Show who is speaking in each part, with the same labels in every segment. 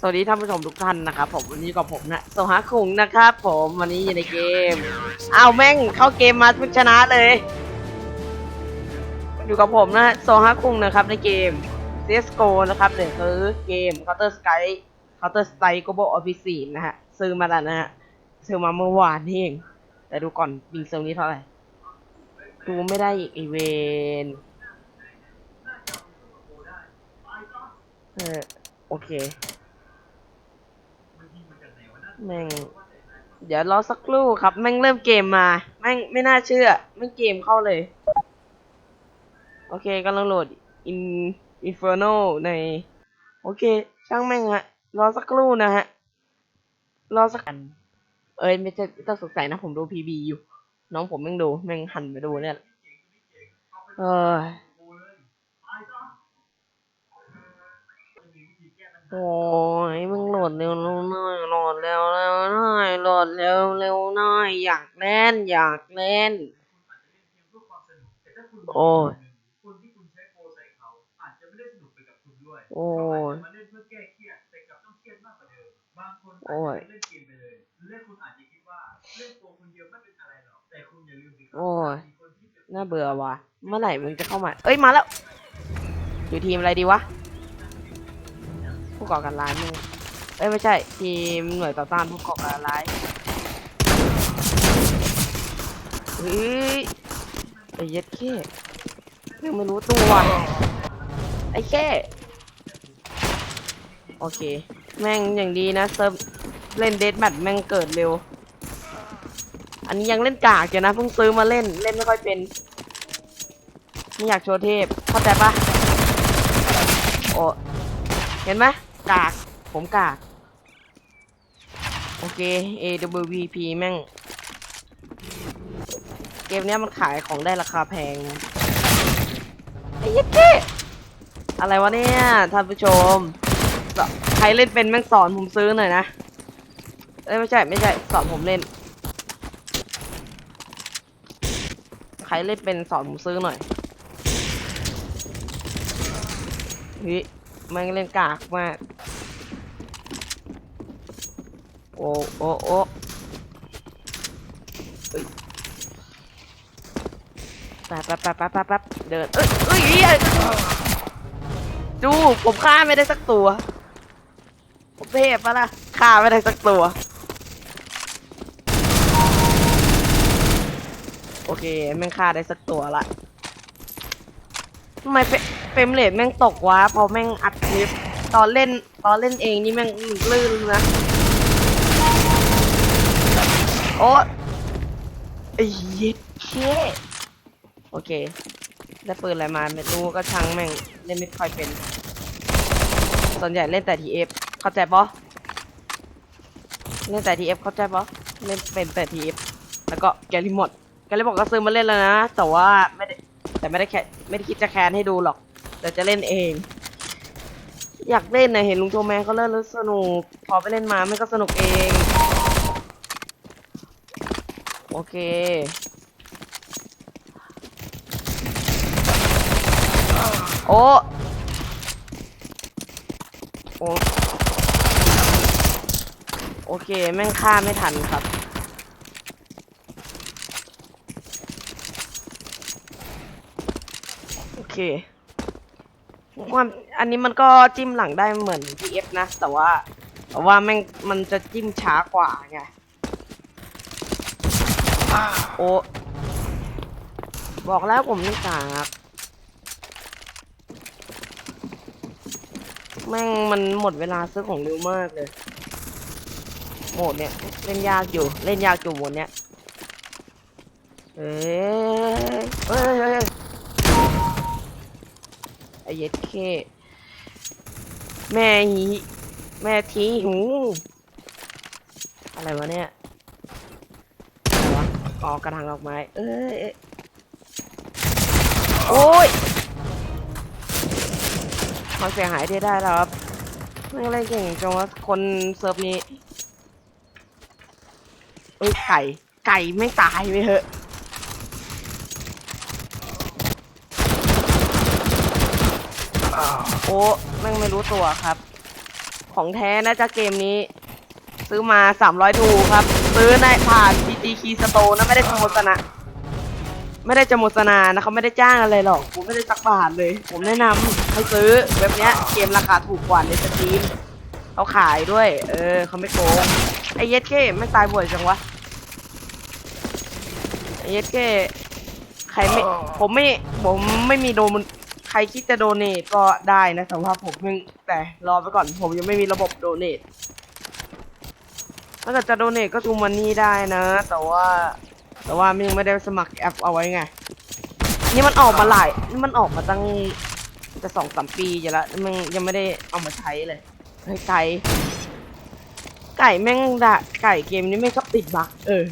Speaker 1: สวัสดีท่านผู้ชมทุกท่านนะครับผมวันนี้กับผมนะโซฮาคุงนะครับผมวันนี้อยู่ในเกมอ้าวแม่งเข้าเกมมาพิ่งชนะเลย อยู่กับผมนะโซฮาคุงนะครับในเกม CSGO นะครับหรือคือเกม Counter Strike Counter Strike Global Offensive นะฮะซื้อมาแล้วนะฮะซื้อมาเมื่อวานนี่เองแต่ดูก่อนบิงเซลนี้เท่าไหร่ดูไม่ได้อีกอีเวนเออโอเค แม่ง เดี๋ยวรอสักครู่ครับ แม่งเริ่มเกมมา แม่งไม่น่าเชื่อ แม่งเกมเข้าเลย โอเคกำลังโหลด in inferno ใน โอเค ช่างแม่งฮะ รอสักครู่นะฮะ รอสักอัน เอ้ยไม่ใช่ต้องสงสัยนะผมดู PB อยู่ น้องผมแม่งดู แม่งหันไปดูเนี่ยเออ โอ้ยมึงโหลดเร็วๆหน่อยโหลดเร็วๆหน่อยโหลดเร็วเร็วๆหน่อยอยากเล่นอยากเล่น โอ้ย
Speaker 2: คนที่คุณใช้โปรใส่เขาอาจจะไม่ได้สนุกไปกับคุณด้วย
Speaker 1: โอ้ย
Speaker 2: เขาอาจจะมาเล่นเพื่อแก้เครียดแต่กลับต้องเครียดมากกว่าเดิมบางคน
Speaker 1: โอ้
Speaker 2: อาจ
Speaker 1: ย
Speaker 2: จะเล่นเกมไปเลยและคุณอาจจะคิดว่าเล่นโปรคนเดียวไม่เป็นอะไรหรอกแต่คุณอย่าลืมสิครับ
Speaker 1: โอ้ย
Speaker 2: มีคนที่เปรียบ
Speaker 1: น่าเบื่อว่ะ เมื่อไหร่มึงจะเข้ามา เอ้ย มาแล้ว อยู่ทีมอะไรดีวะ ผู้ก่อการร้ายมึงเอ้ยไม่ใช่ ทีมหน่วยต่อต้านผู้ก่อการร้ายเฮ้ยไอ้เย็ดเข้ยังไม่รู้ตัวไอ้แค่โอเค แม่งอย่างดีนะเซิร์ฟเล่นเดทแมทแม่งเกิดเร็ว อันนี้ยังเล่นกากอยู่นะเพิ่งซื้อมาเล่นเล่นไม่ค่อยเป็นไม่อยากโชว์เทพเข้าใจปะโอ้เห็นไหม กาก ผมกาก โอเค AWP แม่ง เกมเนี้ยมันขายของได้ราคาแพงไอ้ยัดเก้อะไรวะเนี่ยท่านผู้ชม ใครเล่นเป็นแม่งสอนผมซื้อหน่อยนะ เอ้ยไม่ใช่ไม่ใช่สอนผมเล่น ใครเล่นเป็นสอนผมซื้อหน่อยเฮ้ยแม่งเล่นกากมาก โอ้โอ้โอ้เอ้ยแป๊บแป๊บแป๊บแป๊บแป๊บแป๊บเดินเอ้ยเอ้ยเหี้ยดูผมฆ่าไม่ได้สักตัว ผมเทพปะล่ะฆ่าไม่ได้สักตัว โอเคแม่งฆ่าได้สักตัวละทำไมเฟเฟรมเรทแม่งตกวะพอแม่งอัดคลิป ตอนเล่นตอนเล่นเองนี่แม่งลื่นนะ โอ้ไอ้เหี้ยเช่โอเค ได้ปืนอะไรมาไม่รู้ก็ช่างแม่งเล่นไม่ค่อยเป็น ส่วนใหญ่เล่นแต่ทีเอฟเข้าใจปะเล่นแต่ทีเอฟเข้าใจปะเล่นเป็นแต่ทีเอฟแล้วก็แกลิมอดแกลิมอดก็ซื้อมาเล่นแล้วนะ แต่ว่าไม่ได้แต่ไม่ได้แค่ไม่ได้คิดจะแคนให้ดูหรอก แต่จะเล่นเอง อยากเล่นนะเห็นลุงโทแมนเขาเล่นแล้วสนุก พอไปเล่นมาไม่ก็สนุกเอง โอเคโอ้โอโอเค แม่งฆ่าไม่ทันครับ โอเคความอันนี้มันก็จิ้มหลังได้เหมือน PF นะ แต่ว่าแต่ว่าแม่งมันจะจิ้มช้ากว่าไง โอ้บอกแล้วผมไม่กากแม่งมันหมดเวลาซื้อของเร็วมากเลย โหมดเนี่ย เล่นยากอยู่ เล่นยากอยู่หมดเนี่ยเอ้ยเฮ้ยเฮ้ยเฮ้ยไอ้เย็ดเค แม่หีแม่ทีหูอะไรวะเนี่ย ออกระถางดอกไม้เอ้ยเอ้ยโอ้ยความเสียหายที่ได้แล้วครับไม่อะไรเก่งจังวะคนเซิร์ฟนี้เอ้ยไก่ ไก่ไม่ตายไปเถอะโอ้แม่งไม่รู้ตัวครับ ของแท้นะจ๊ะเกมนี้ ซื้อมาสามร้อยทูครับ ซื้อในผ่าน GG Key Store นะไม่ได้โฆษณาไม่ได้จะโฆษณานะเขาไม่ได้จ้างอะไรหรอก ผมไม่ได้สักบาทเลย ผมแนะนำให้ซื้อเว็บเนี้ยเกมราคาถูกกว่าในสตรีมเขาขายด้วย เออเขาไม่โกงไอเย็ดเก้ไม่ตายบ่อยจังวะไอเย็ดเก้ใครไม่ผมไม่ผมไม่มีโดนใครคิดจะโดเนทก็ได้นะแต่ว่าผมเพิ่งแต่รอไปก่อนผมยังไม่มีระบบโดเนท ถ้าเกิดจะโดเนทก็ทูมันนี่ได้นะ แต่ว่า แต่ว่ามันยังไม่ได้สมัครแอปเอาไว้ไง นี่มันออกมาหลายนี่มันออกมาตั้งจะสองสามปีอยู่แล้วมันยังไม่ได้เอามาใช้เลยเฮ้ยไก่ไก่แม่งด่าไก่เกมนี้ไม่ชอบติดบั๊กเออ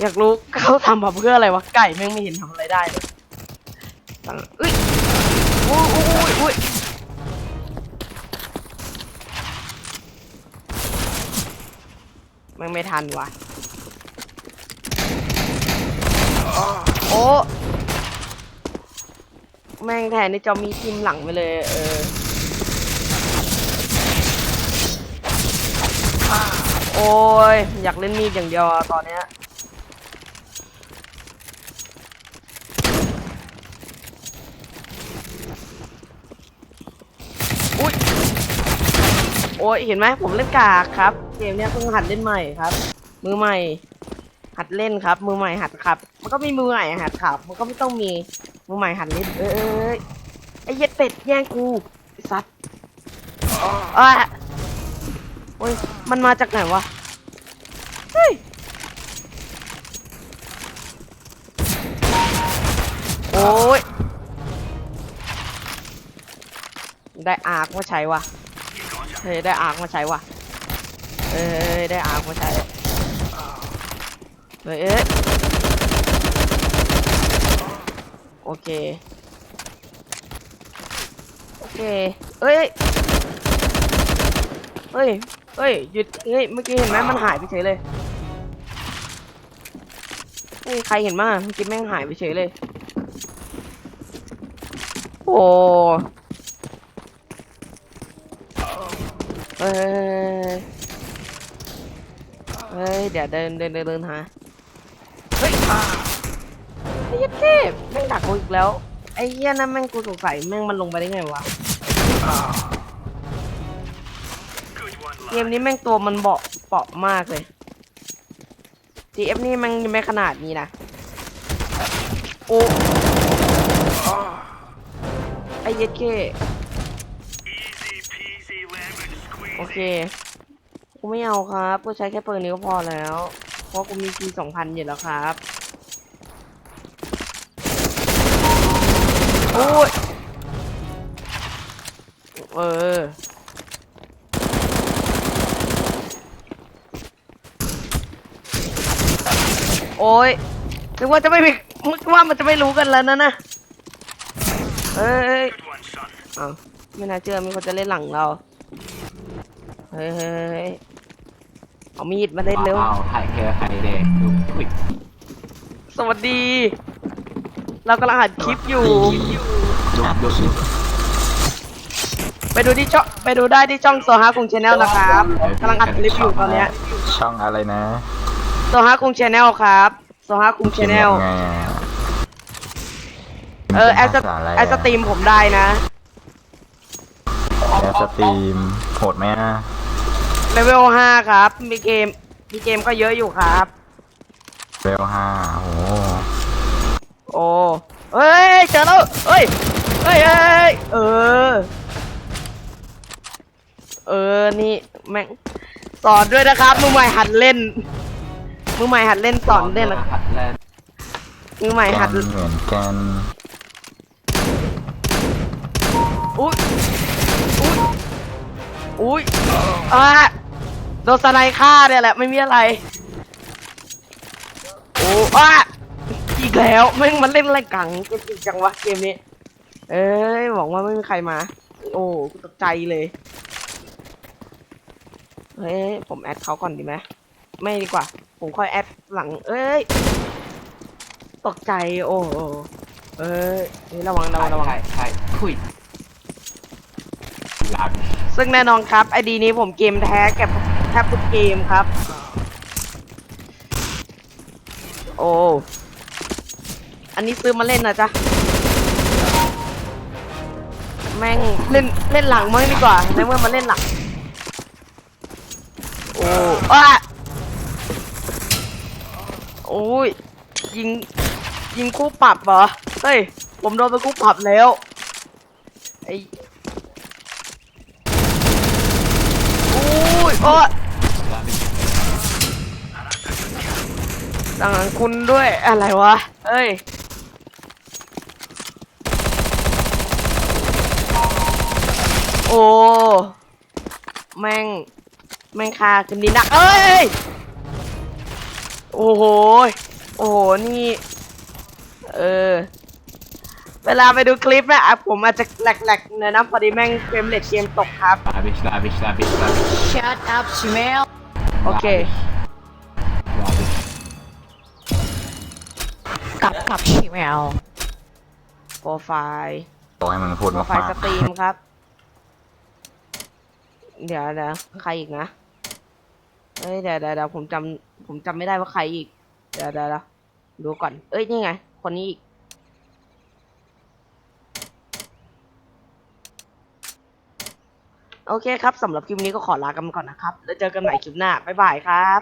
Speaker 1: อยากรู้เขาทำมาเพื่ออะไรวะไก่แม่งไม่เห็นทำอะไรได้เลยตั้งเอ้ยอุ้ยอุ้ยอุ้ย มันไม่ทันว่ะโอ้แม่งแทนนี่จะมีทิมหลังไปเลย เออโอ้ยอยากเล่นมีดอย่างเดียวอะตอนเนี้ยอุ้ย โอ้ยเห็นไหมผมเล่นกากครับ เกมเนี้ยเพิ่งหัดเล่นใหม่ครับ มือใหม่ หัดเล่นครับ มือใหม่หัดขับ มันก็มีมือใหม่หัดขับ มันก็ไม่ต้องมีมือใหม่หัดเล่นเอ้ยไอ้เย็ดเป็ดแย่งกูไอ้สัตว์อะโอ้ยมันมาจากไหนวะเฮ้ยโอ้ยได้อาร์คมาใช้ว่ะ เฮ้ยได้อาร์คมาใช้ว่ะเอ้ยได้อาร์คมาใช้เฮ้ยเอ้ยโอเค โอเคเอ้ยเฮ้ยเฮ้ยหยุดเฮ้ยเมื่อกี้เห็นไหมมันหายไปเฉยเลยเฮ้ยใครเห็นบ้างอะเมื่อกี้แม่งหายไปเฉยเลย โอ้เฮ้ยเฮ้ย เดี๋ยวเดินเดินเดินเดินหาเฮ้ยไอ้เหี้ยเทพแม่งดักกูอีกแล้ว ไอ้เหี้ยนั่นแม่งกูสงสัยแม่งมันลงไปได้ไงวะ เกมนี้แม่งตัวมันเบาเปราะมากเลย GF นี่แม่งยังไม่ขนาดนี้นะ โอ้ไอ้เย็ดเค โอเค กูไม่เอาครับ กูใช้แค่ปืนนี้ก็พอแล้ว เพราะกูมี G สองพันอยู่แล้วครับ โอ้ย เออ โอ้ยนึกว่าจะไม่มีนึกว่ามันจะไม่รู้กันแล้วนะนะ เอ้ย อ้าไม่น่าเชื่อมีคนจะเล่นหลังเรา เฮ้ยเฮ้ยเฮ้ยเอามีดมาเล่นเร็ว
Speaker 3: อ้าวถ่ายแค่ไฮเดงดูควิก
Speaker 1: สวัสดี เรากำลังอัดคลิปอยู่
Speaker 3: ดูดูสิ
Speaker 1: ไปดูที่ช่องไปดูได้ที่ช่องโซฮาคุงชาแนลนะครับกำลังอัดคลิปอยู่ตอนเนี้ย
Speaker 4: ช่องอะไรนะ
Speaker 1: โซฮาคุงชาแนลครับโซฮาคุงชาแนล
Speaker 4: ไงอะ
Speaker 1: เออแอดส
Speaker 4: ภาษาะไะ
Speaker 1: แอดสตรีมผมได้นะ
Speaker 4: แอดสตรีมโหดไหมอะ
Speaker 1: เลเวลห้าครับ มีเกม มีเกมก็เยอะอยู่ครับ
Speaker 4: เวลห้าโอ้โห
Speaker 1: โอ้เฮ้ยเจอแล้วเฮ้ยเฮ้ยเฮ้ยเออ เออ นี่แม่งสอนด้วยนะครับ มือใหม่หัดเล่น มือใหม่หัดเล่นสอนเล่นนะ
Speaker 3: หัดแรก
Speaker 1: มือใหม่
Speaker 4: แก
Speaker 1: หัด
Speaker 4: นเหมือนกัน
Speaker 1: อุ้ยอุ้ยอุ้ยอะ โดนสไนฆ่าเนี่ยแหละไม่มีอะไร โอ้อะอีกแล้วแม่งมันเล่นอะไรกังกูจริงจังวะเกมนี้ เอ้ยหวังว่าไม่มีใครมา โอ้กูตกใจเลยเฮ้ยผมแอดเขาก่อนดีไหมไม่ดีกว่า ผมค่อยแอดหลัง เอ้ยตกใจโอ้โหเอ้ยเฮ้ยระวังระวังระวัง
Speaker 3: ถ่ายถ่ายควิกหลัง
Speaker 1: ซึ่งแน่นอนครับไอดีนี้ผมเกมแท้แกับแทบทุกเกมครับ โอ้ อันนี้ซื้อมาเล่นนะจ๊ะ แม่งเล่นเล่นหลังมั้งดีกว่าในเมื่อมาเล่นหลัง โอ้อะโอ้ยยิงยิงคู่ปรับเหรอ เฮ้ย ผมโดนไปคู่ปรับแล้ว ไอ้โอ้ยโอ้ย ต่างคุณด้วยอะไรวะ เอ้ย โอ้ แม่ง แม่งคาขึ้นดินนะเอ้ย โอ้โห โอ้โห นี่ เออ เวลาไปดูคลิปนะอะผมอาจจะแหลกๆหนอยนะพอดีแม่งเฟรมเรทเกมตกครับ
Speaker 3: ลาบิชลาบิชลาบิชลาบิช
Speaker 5: Shut up, Shmuel.
Speaker 1: โอเค
Speaker 3: ล
Speaker 5: Cặp cặp Shmuel.
Speaker 1: โปรไฟล์
Speaker 4: บอกให้มึงพูด
Speaker 1: โปร
Speaker 4: มา
Speaker 1: ไฟ
Speaker 4: ฟั
Speaker 1: ล์
Speaker 4: ง
Speaker 1: สตรีมครับ เดี๋ยวเดี๋ยวใครอีกนะเอ้ยเดี๋ยวเดี๋ยวเดี๋ยวผมจำผมจำไม่ได้ว่าใครอีก เดี๋ยวเดี๋ยวเดี๋ยวดูก่อน เอ้ยนี่ไง คนนี้อีก โอเคครับสำหรับคลิปนี้ก็ขอลากันไปก่อนนะครับ แล้วเจอกันใหม่คลิปหน้า บ๊ายบายครับ